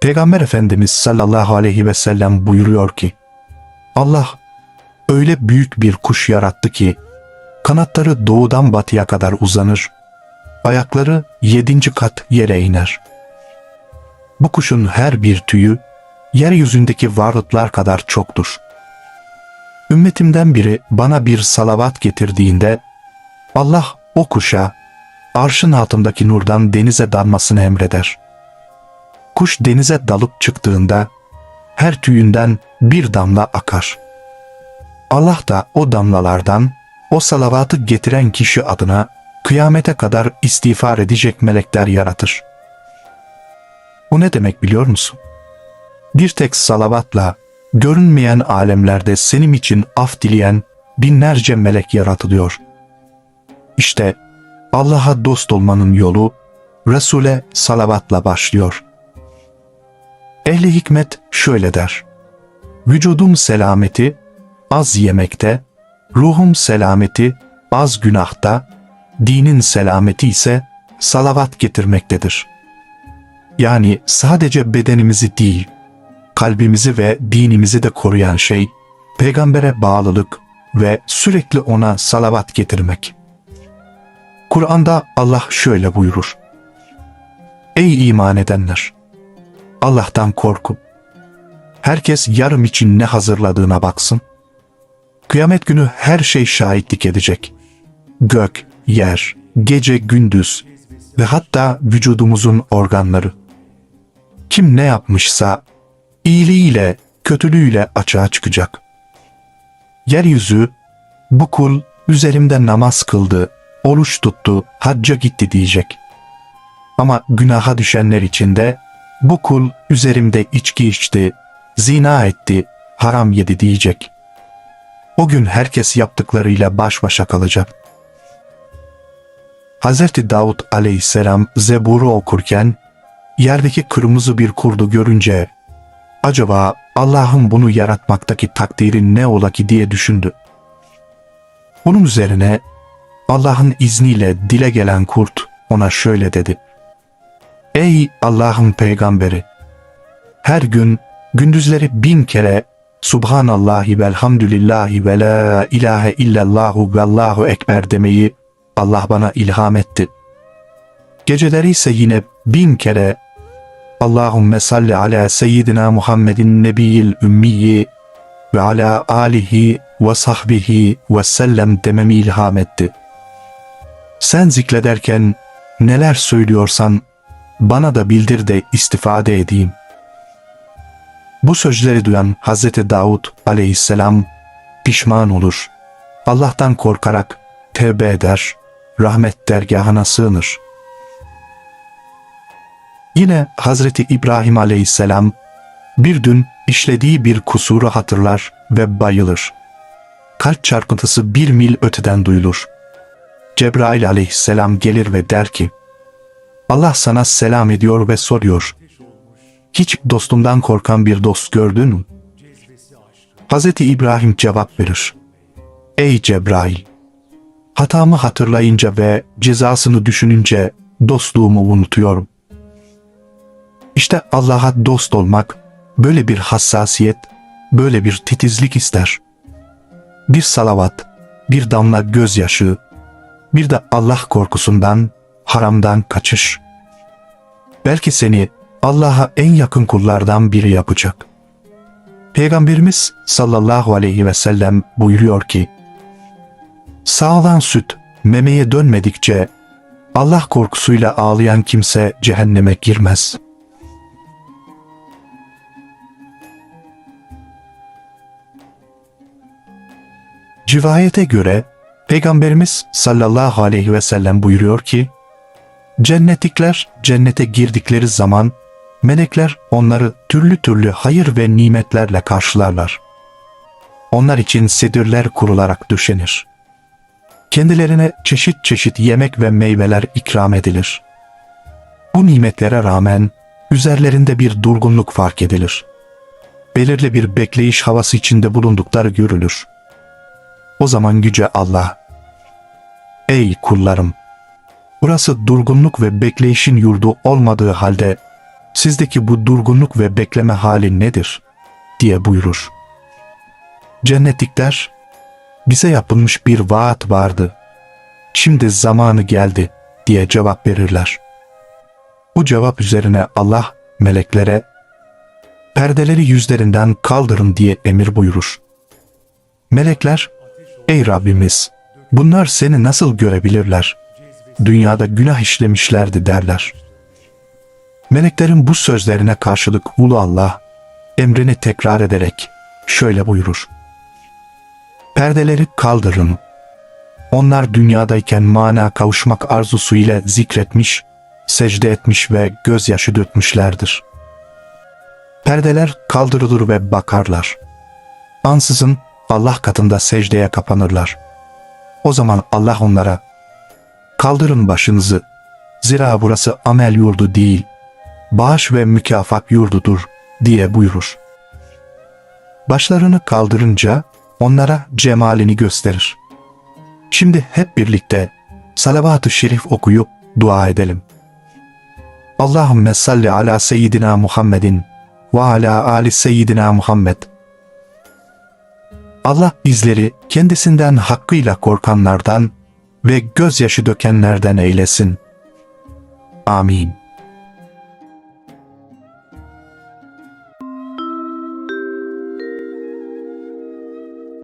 Peygamber Efendimiz sallallahu aleyhi ve sellem buyuruyor ki, Allah öyle büyük bir kuş yarattı ki, kanatları doğudan batıya kadar uzanır, ayakları yedinci kat yere iner. Bu kuşun her bir tüyü, yeryüzündeki varlıklar kadar çoktur. Ümmetimden biri bana bir salavat getirdiğinde, Allah o kuşa, arşın altındaki nurdan denize dalmasını emreder. Kuş denize dalıp çıktığında, her tüyünden bir damla akar. Allah da o damlalardan, o salavatı getiren kişi adına kıyamete kadar istiğfar edecek melekler yaratır. Bu ne demek biliyor musun? Bir tek salavatla görünmeyen alemlerde senin için af dileyen binlerce melek yaratılıyor. İşte Allah'a dost olmanın yolu Resul'e salavatla başlıyor. Ehli hikmet şöyle der. Vücudum selameti az yemekte, ruhum selameti az günahta, dinin selameti ise salavat getirmektedir. Yani sadece bedenimizi değil, kalbimizi ve dinimizi de koruyan şey, peygambere bağlılık ve sürekli ona salavat getirmek. Kur'an'da Allah şöyle buyurur. Ey iman edenler! Allah'tan korkun. Herkes yarım için ne hazırladığına baksın. Kıyamet günü her şey şahitlik edecek. Gök, yer, gece, gündüz ve hatta vücudumuzun organları. Kim ne yapmışsa iyiliğiyle, kötülüğüyle açığa çıkacak. Yeryüzü, bu kul üzerimde namaz kıldı, oruç tuttu, hacca gitti diyecek. Ama günaha düşenler için de bu kul üzerimde içki içti, zina etti, haram yedi diyecek. O gün herkes yaptıklarıyla baş başa kalacak. Hazreti Davud aleyhisselam Zebur'u okurken yerdeki kırmızı bir kurdu görünce acaba Allah'ın bunu yaratmaktaki takdiri ne ola ki diye düşündü. Bunun üzerine Allah'ın izniyle dile gelen kurt ona şöyle dedi. Ey Allah'ın peygamberi! Her gün gündüzleri bin kere Subhanallahi velhamdülillahi ve la ilahe illallahu ve allahu ekber demeyi Allah bana ilham etti. Geceleri ise yine bin kere Allahümme salli ala seyyidina Muhammedin nebiyil ümmiyi ve ala alihi ve sahbihi ve sellem dememi ilham etti. Sen zikrederken neler söylüyorsan bana da bildir de istifade edeyim. Bu sözleri duyan Hazreti Davud aleyhisselam pişman olur. Allah'tan korkarak tevbe eder, rahmet dergahına sığınır. Yine Hazreti İbrahim aleyhisselam bir gün işlediği bir kusuru hatırlar ve bayılır. Kalp çarpıntısı bir mil öteden duyulur. Cebrail aleyhisselam gelir ve der ki, Allah sana selam ediyor ve soruyor, hiç dostundan korkan bir dost gördün mü? Hz. İbrahim cevap verir. Ey Cebrail! Hatamı hatırlayınca ve cezasını düşününce dostluğumu unutuyorum. İşte Allah'a dost olmak böyle bir hassasiyet, böyle bir titizlik ister. Bir salavat, bir damla gözyaşı, bir de Allah korkusundan, haramdan kaçış. Belki seni Allah'a en yakın kullardan biri yapacak. Peygamberimiz sallallahu aleyhi ve sellem buyuruyor ki, Sağlan süt memeye dönmedikçe Allah korkusuyla ağlayan kimse cehenneme girmez. Civayete göre Peygamberimiz sallallahu aleyhi ve sellem buyuruyor ki, Cennetlikler cennete girdikleri zaman melekler onları türlü türlü hayır ve nimetlerle karşılarlar. Onlar için sedirler kurularak döşenir. Kendilerine çeşit çeşit yemek ve meyveler ikram edilir. Bu nimetlere rağmen üzerlerinde bir durgunluk fark edilir. Belirli bir bekleyiş havası içinde bulundukları görülür. O zaman güce Allah, Ey kullarım! Burası durgunluk ve bekleyişin yurdu olmadığı halde sizdeki bu durgunluk ve bekleme hali nedir? diye buyurur. Cennetlikler, bize yapılmış bir vaat vardı. Şimdi zamanı geldi diye cevap verirler. Bu cevap üzerine Allah meleklere perdeleri yüzlerinden kaldırın diye emir buyurur. Melekler, ey Rabbimiz, bunlar seni nasıl görebilirler? Dünyada günah işlemişlerdi derler. Meleklerin bu sözlerine karşılık Ulu Allah, emrini tekrar ederek şöyle buyurur. Perdeleri kaldırın. Onlar dünyadayken mana kavuşmak arzusu ile zikretmiş, secde etmiş ve gözyaşı dökmüşlerdir. Perdeler kaldırılır ve bakarlar. Ansızın Allah katında secdeye kapanırlar. O zaman Allah onlara, kaldırın başınızı, zira burası amel yurdu değil, bağış ve mükafat yurdudur diye buyurur. Başlarını kaldırınca onlara cemalini gösterir. Şimdi hep birlikte salavat-ı şerif okuyup dua edelim. Allahümme salli ala seyyidina Muhammedin ve ala ali seyyidina Muhammed. Allah bizleri kendisinden hakkıyla korkanlardan ve gözyaşı dökenlerden eylesin. Amin.